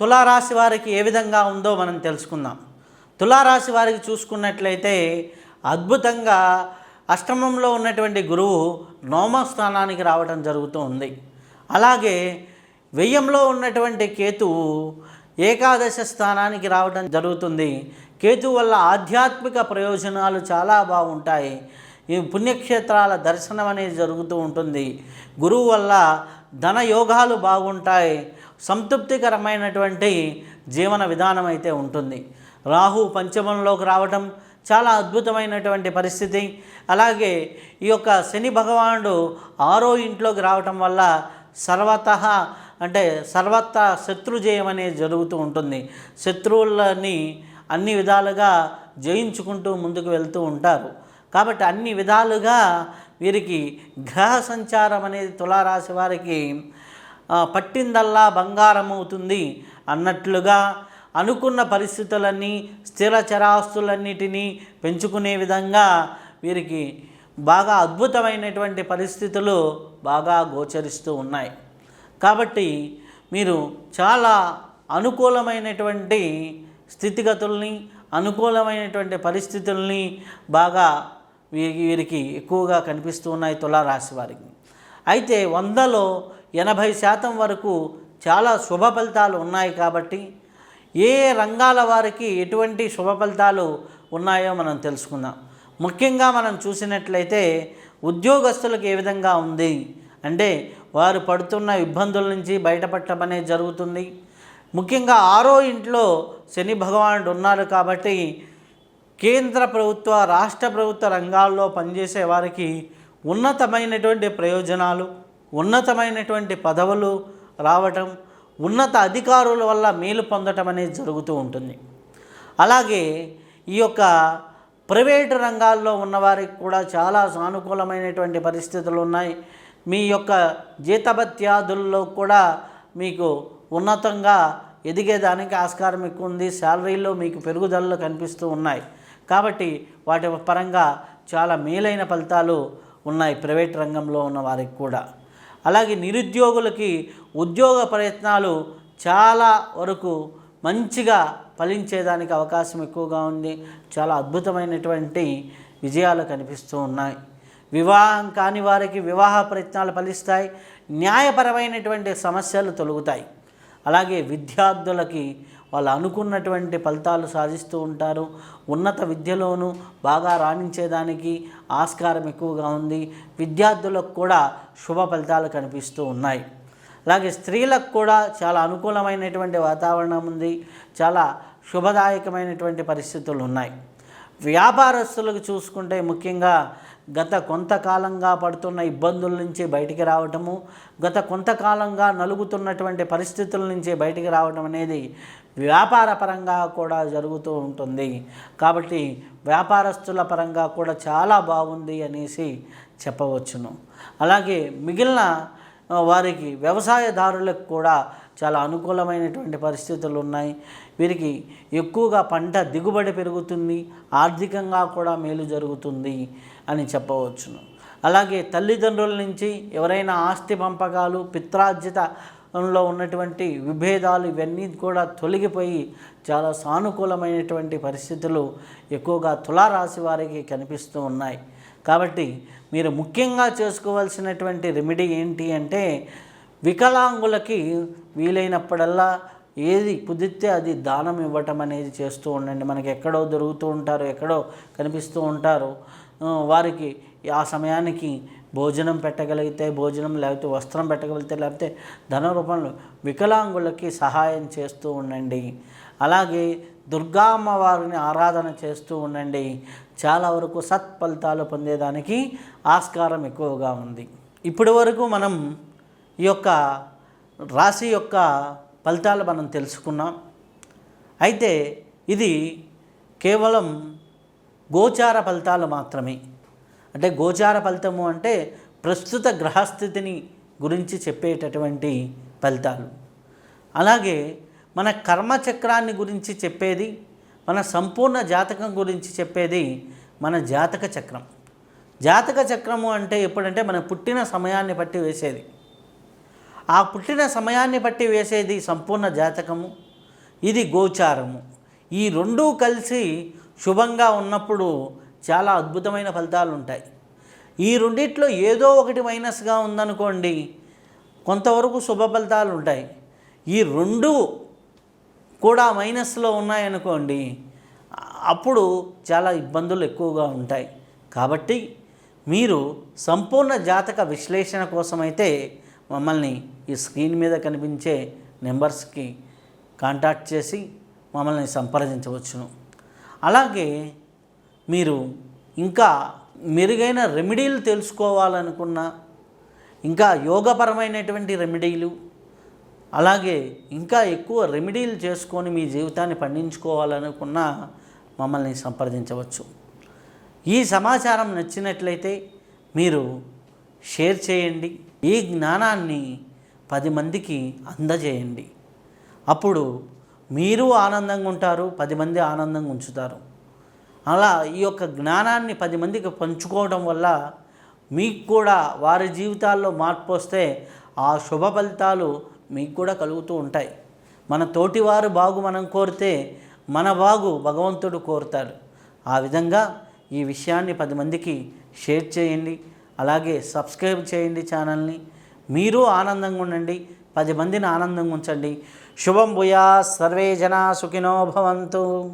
తులారాశి వారికి ఏ విధంగా ఉందో మనం తెలుసుకుందాం. తులారాశి వారికి చూసుకున్నట్లయితే అద్భుతంగా అష్టమంలో ఉన్నటువంటి గురువు నోమ స్థానానికి రావడం జరుగుతూ ఉంది. అలాగే వెయ్యంలో ఉన్నటువంటి కేతువు ఏకాదశ స్థానానికి రావడం జరుగుతుంది. కేతు వల్ల ఆధ్యాత్మిక ప్రయోజనాలు చాలా బాగుంటాయి. ఈ పుణ్యక్షేత్రాల దర్శనం అనేది జరుగుతూ ఉంటుంది. గురువు వల్ల ధన యోగాలు బాగుంటాయి. సంతృప్తికరమైనటువంటి జీవన విధానం అయితే ఉంటుంది. రాహు పంచమంలోకి రావటం చాలా అద్భుతమైనటువంటి పరిస్థితి. అలాగే ఈ యొక్క శని భగవానుడు ఆరో ఇంట్లోకి రావటం వల్ల సర్వత అంటే సర్వత్ర శత్రుజయం అనేది జరుగుతూ ఉంటుంది. శత్రువులని అన్ని విధాలుగా జయించుకుంటూ ముందుకు వెళ్తూ ఉంటారు. కాబట్టి అన్ని విధాలుగా వీరికి గ్రహ సంచారం అనేది తులారాశి వారికి పట్టిందల్లా బంగారం అవుతుంది అన్నట్లుగా అనుకున్న పరిస్థితులన్నీ స్థిర చరాస్తులన్నిటినీ పెంచుకునే విధంగా వీరికి బాగా అద్భుతమైనటువంటి పరిస్థితులు బాగా గోచరిస్తూ ఉన్నాయి. కాబట్టి మీరు చాలా అనుకూలమైనటువంటి స్థితిగతుల్ని అనుకూలమైనటువంటి పరిస్థితుల్ని బాగా వీరికి వీరికి ఎక్కువగా కనిపిస్తూ ఉన్నాయి తులారాశి వారికి. అయితే వందలో ఎనభై శాతం వరకు చాలా శుభ ఫలితాలు ఉన్నాయి కాబట్టి ఏ రంగాల వారికి ఎటువంటి శుభ ఫలితాలు ఉన్నాయో మనం తెలుసుకుందాం. ముఖ్యంగా మనం చూసినట్లయితే ఉద్యోగస్తులకు ఏ విధంగా ఉంది అంటే వారు పడుతున్న ఇబ్బందుల నుంచి బయటపడటం అనేది జరుగుతుంది. ముఖ్యంగా ఆరో ఇంట్లో శని భగవానుడు ఉన్నారు కాబట్టి కేంద్ర ప్రభుత్వ రాష్ట్ర ప్రభుత్వ రంగాల్లో పనిచేసే వారికి ఉన్నతమైనటువంటి ప్రయోజనాలు ఉన్నతమైనటువంటి పదవులు రావటం ఉన్నత అధికారుల వల్ల మేలు పొందటం అనేది జరుగుతూ ఉంటుంది. అలాగే ఈ యొక్క ప్రైవేటు రంగాల్లో ఉన్నవారికి కూడా చాలా సానుకూలమైనటువంటి పరిస్థితులు ఉన్నాయి. మీ యొక్క జీతభత్యాదుల్లో కూడా మీకు ఉన్నతంగా ఎదిగేదానికి ఆస్కారం ఎక్కువ ఉంది. శాలరీలో మీకు పెరుగుదలలు కనిపిస్తూ ఉన్నాయి. కాబట్టి వాటి పరంగా చాలా మేలైన ఫలితాలు ఉన్నాయి ప్రైవేట్ రంగంలో ఉన్న వారికి కూడా. అలాగే నిరుద్యోగులకి ఉద్యోగ ప్రయత్నాలు చాలా వరకు మంచిగా ఫలించేదానికి అవకాశం ఎక్కువగా ఉంది. చాలా అద్భుతమైనటువంటి విజయాలు కనిపిస్తూ ఉన్నాయి. వివాహం కాని వారికి వివాహ ప్రయత్నాలు ఫలిస్తాయి. న్యాయపరమైనటువంటి సమస్యలు తొలుగుతాయి. అలాగే విద్యార్థులకి వాళ్ళు అనుకున్నటువంటి ఫలితాలు సాధిస్తూ ఉంటారు. ఉన్నత విద్యలోనూ బాగా రాణించేదానికి ఆస్కారం ఎక్కువగా ఉంది. విద్యార్థులకు కూడా శుభ ఫలితాలు కనిపిస్తూ ఉన్నాయి. అలాగే స్త్రీలకు కూడా చాలా అనుకూలమైనటువంటి వాతావరణం ఉంది. చాలా శుభదాయకమైనటువంటి పరిస్థితులు ఉన్నాయి. వ్యాపారస్తులకు చూసుకుంటే ముఖ్యంగా గత కొంతకాలంగా పడుతున్న ఇబ్బందుల నుంచి బయటికి రావటము గత కొంతకాలంగా నలుగుతున్నటువంటి పరిస్థితుల నుంచి బయటికి రావటం అనేది వ్యాపార పరంగా కూడా జరుగుతూ ఉంటుంది. కాబట్టి వ్యాపారస్తుల పరంగా కూడా చాలా బాగుంది అనేసి చెప్పవచ్చును. అలాగే మిగిలిన వారికి వ్యవసాయదారులకు కూడా చాలా అనుకూలమైనటువంటి పరిస్థితులు ఉన్నాయి. వీరికి ఎక్కువగా పంట దిగుబడి పెరుగుతుంది ఆర్థికంగా కూడా మేలు జరుగుతుంది అని చెప్పవచ్చును. అలాగే తల్లిదండ్రుల నుంచి ఎవరైనా ఆస్తి పంపకాలు పిత్రార్జితలో ఉన్నటువంటి విభేదాలు ఇవన్నీ కూడా తొలగిపోయి చాలా సానుకూలమైనటువంటి పరిస్థితులు ఎక్కువగా తులారాశి వారికి కనిపిస్తూ ఉన్నాయి. కాబట్టి మీరు ముఖ్యంగా చేసుకోవాల్సినటువంటి రెమెడీ ఏంటి అంటే వికలాంగులకి వీలైనప్పుడల్లా ఏది కుదిరితే అది దానం ఇవ్వటం అనేది చేస్తూ ఉండండి. మనకి ఎక్కడో దొరుకుతూ ఉంటారు ఎక్కడో కనిపిస్తూ ఉంటారు. వారికి ఆ సమయానికి భోజనం పెట్టగలిగితే భోజనం లేకపోతే వస్త్రం పెట్టగలిగితే లేకపోతే ధన రూపంలో వికలాంగులకి సహాయం చేస్తూ ఉండండి. అలాగే దుర్గా అమ్మవారిని ఆరాధన చేస్తూ ఉండండి. చాలా వరకు సత్ఫలితాలు పొందేదానికి ఆస్కారం ఎక్కువగా ఉంది. ఇప్పటి వరకు మనం ఈ యొక్క రాశి యొక్క ఫలితాలు మనం తెలుసుకున్నాం. అయితే ఇది కేవలం గోచార ఫలితాలు మాత్రమే. అంటే గోచార ఫలితము అంటే ప్రస్తుత గ్రహస్థితిని గురించి చెప్పేటటువంటి ఫలితాలు. అలాగే మన కర్మచక్రాన్ని గురించి చెప్పేది మన సంపూర్ణ జాతకం గురించి చెప్పేది మన జాతక చక్రం. జాతక చక్రము అంటే ఎప్పుడంటే మన పుట్టిన సమయాన్ని బట్టి వేసేది. ఆ పుట్టిన సమయాన్ని బట్టి వేసేది సంపూర్ణ జాతకము ఇది గోచారము. ఈ రెండూ కలిసి శుభంగా ఉన్నప్పుడు చాలా అద్భుతమైన ఫలితాలు ఉంటాయి ఈ రెండిట్లో ఏదో ఒకటి మైనస్గా ఉందనుకోండి కొంతవరకు శుభ ఫలితాలు ఉంటాయి ఈ రెండు కూడా మైనస్లో ఉన్నాయనుకోండి అప్పుడు చాలా ఇబ్బందులు ఎక్కువగా ఉంటాయి. కాబట్టి మీరు సంపూర్ణ జాతక విశ్లేషణ కోసమైతే మమ్మల్ని ఈ స్క్రీన్ మీద కనిపించే నెంబర్స్కి కాంటాక్ట్ చేసి మమ్మల్ని సంప్రదించవచ్చును. అలాగే మీరు ఇంకా మెరుగైన రెమెడీలు తెలుసుకోవాలనుకున్నా ఇంకా యోగపరమైనటువంటి రెమెడీలు అలాగే ఇంకా ఎక్కువ రెమెడీలు చేసుకొని మీ జీవితాన్ని పండించుకోవాలనుకున్నా మమ్మల్ని సంప్రదించవచ్చు. ఈ సమాచారం నచ్చినట్లయితే మీరు షేర్ చేయండి. ఈ జ్ఞానాన్ని పది మందికి అందజేయండి. అప్పుడు మీరు ఆనందంగా ఉంటారు పది మంది ఆనందంగా ఉంచుతారు. అలా ఈ యొక్క జ్ఞానాన్ని పది మందికి పంచుకోవడం వల్ల మీకు కూడా వారి జీవితాల్లో మార్పు వస్తే ఆ శుభ ఫలితాలు మీకు కూడా కలుగుతూ ఉంటాయి. మన తోటివారు బాగు మనం కోరితే మన బాగు భగవంతుడు కోరుతాడు. ఆ విధంగా ఈ విషయాన్ని పది మందికి షేర్ చేయండి. అలాగే సబ్స్క్రైబ్ చేయండి ఛానల్ని. మీరు ఆనందంగా ఉండండి. పది మందిని ఆనందంగా ఉంచండి. శుభం భూయా సర్వే జనా సుఖినో భవంతు.